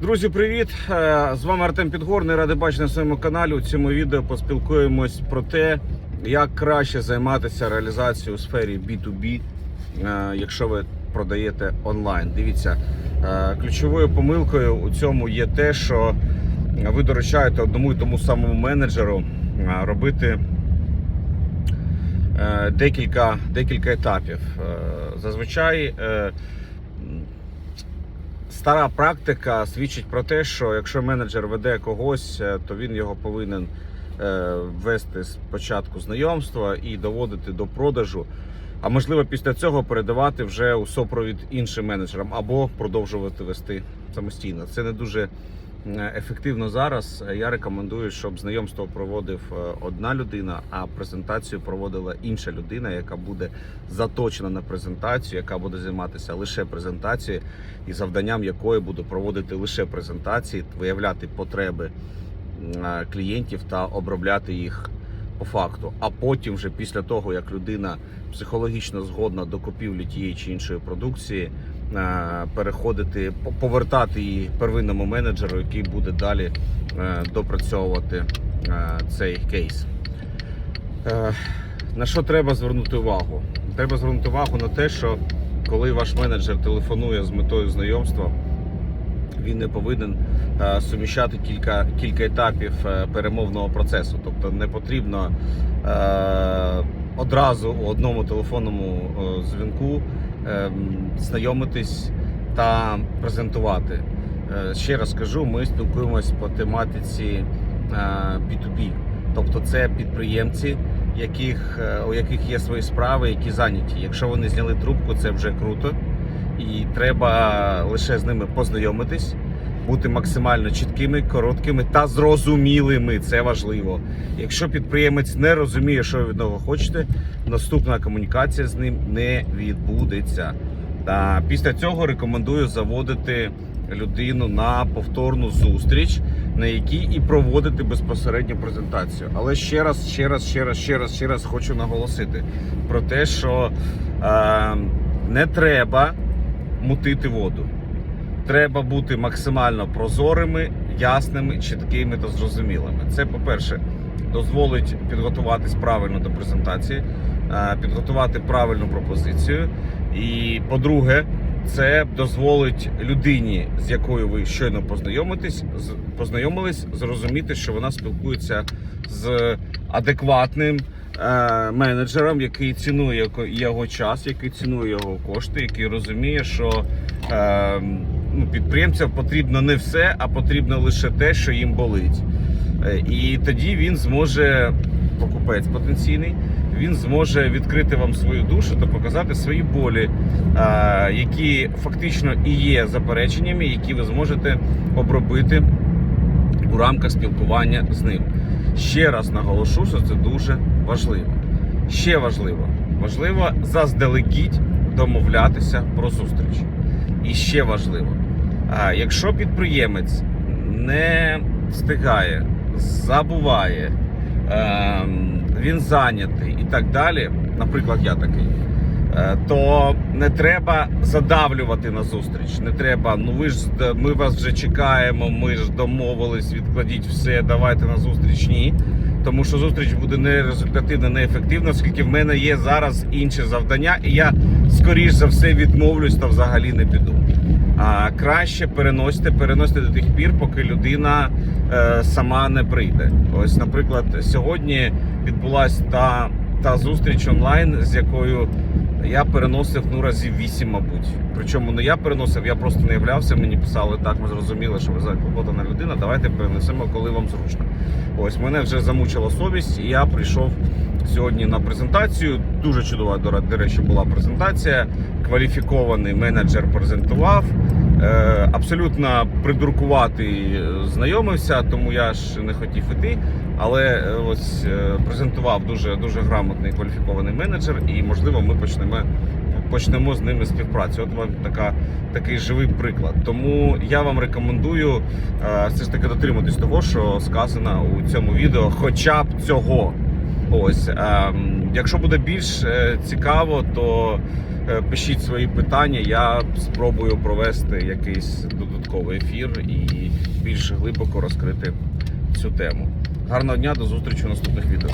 Друзі, привіт! Е, З вами Артем Підгорний. Радий бачити на своєму каналі. У цьому відео поспілкуємось про те, як краще займатися реалізацією у сфері B2B, е, якщо ви продаєте онлайн. Дивіться, е, ключовою помилкою у цьому є те, що ви доручаєте одному і тому самому менеджеру робити декілька, декілька етапів. Зазвичай. Стара практика свідчить про те, що якщо менеджер веде когось, е, то він його повинен е, вести спочатку знайомства і доводити до продажу. А можливо, після цього передавати вже у сопровід іншим менеджерам або продовжувати вести самостійно. Це не дуже ефективно зараз. Я рекомендую, щоб знайомство проводив е, одна людина, а презентацію проводила інша людина, яка буде заточена на презентацію, яка буде займатися лише презентацією, і завданням якої буде проводити лише презентації, виявляти потреби е, клієнтів та обробляти їх по факту. А потім, вже після того, як людина психологічно згодна до купівлі тієї чи іншої продукції, е, переходити, повертати її первинному менеджеру, який буде далі е, допрацьовувати е, цей кейс. Е, На що треба звернути увагу? Треба звернути увагу на те, що коли ваш менеджер телефонує з метою знайомства, він не повинен е, суміщати кілька, кілька етапів е, перемовного процесу. Тобто не потрібно е, одразу у одному телефонному е, дзвінку е, знайомитись та презентувати. Е, ще раз кажу, ми спілкуємось по тематиці е, B2B. Тобто це підприємці, яких, е, у яких є свої справи, які зайняті. Якщо вони зняли трубку, це вже круто. І треба лише з ними познайомитись, бути максимально чіткими, короткими та зрозумілими. Це важливо. Якщо підприємець не розуміє, що ви від нього хочете, наступна комунікація з ним не відбудеться. Та після цього рекомендую заводити людину на повторну зустріч, на якій і проводити безпосередньо презентацію. Але ще раз, ще раз, ще раз, ще раз, ще раз хочу наголосити про те, що е, не треба мутити воду. Треба бути максимально прозорими, ясними, чіткими та зрозумілими. Це, по-перше, дозволить підготуватись правильно до презентації, е, підготувати правильну пропозицію. І по-друге, це дозволить людині, з якою ви щойно познайомитесь, познайомились, зрозуміти, що вона спілкується з адекватним е, менеджером, який цінує його- час, який цінує його кошти, який розуміє, що е, ну, підприємцям потрібно не все, а потрібно лише те, що їм болить. Е, І тоді він зможе, покупець потенційний, він зможе відкрити вам свою душу та показати свої болі, е, які фактично і є запереченнями, які ви зможете обробити у рамках спілкування з ним. Ще раз наголошу, що це дуже важливо. Ще важливо, важливо заздалегідь домовлятися про зустріч. І ще важливо, а якщо підприємець не встигає, забуває, ем, він зайнятий і так далі, наприклад, я такий. е, То не треба задавлювати на зустріч. Не треба. Ну ви ж ми вас вже чекаємо. Ми ж домовились, відкладіть все, давайте на зустріч. Ні. Тому що зустріч буде не результативна, не ефективна, оскільки в мене є зараз інше завдання, і я скоріш за все відмовлюсь та взагалі не піду. А краще переносьте, переносьте до тих пір, поки людина е, сама не прийде. Ось, наприклад, сьогодні відбулася та, та зустріч онлайн, з якою я переносив ну разів вісім, мабуть. Причому не я переносив, я просто не являвся. Мені писали так, ми зрозуміли, що ви заклопотана людина. Давайте перенесемо, коли вам зручно. Ось мене вже замучила совість, і я прийшов сьогодні на презентацію. Дуже чудова до до речі, була презентація. Кваліфікований менеджер презентував. Е, абсолютно придуркуватий е, знайомився, тому я ж не хотів іти. Але е, ось презентував дуже дуже грамотний кваліфікований менеджер, і можливо ми почнемо почнемо з ними співпрацю. От вам така такий живий приклад. Тому я вам рекомендую все ж таки дотриматись того, що сказано у цьому відео, хоча б цього. Ось, ем, якщо буде більш цікаво, то Пишіть свої питання. Я спробую провести якийсь додатковий ефір і більш глибоко розкрити цю тему. Гарного дня, до зустрічі у наступних відео.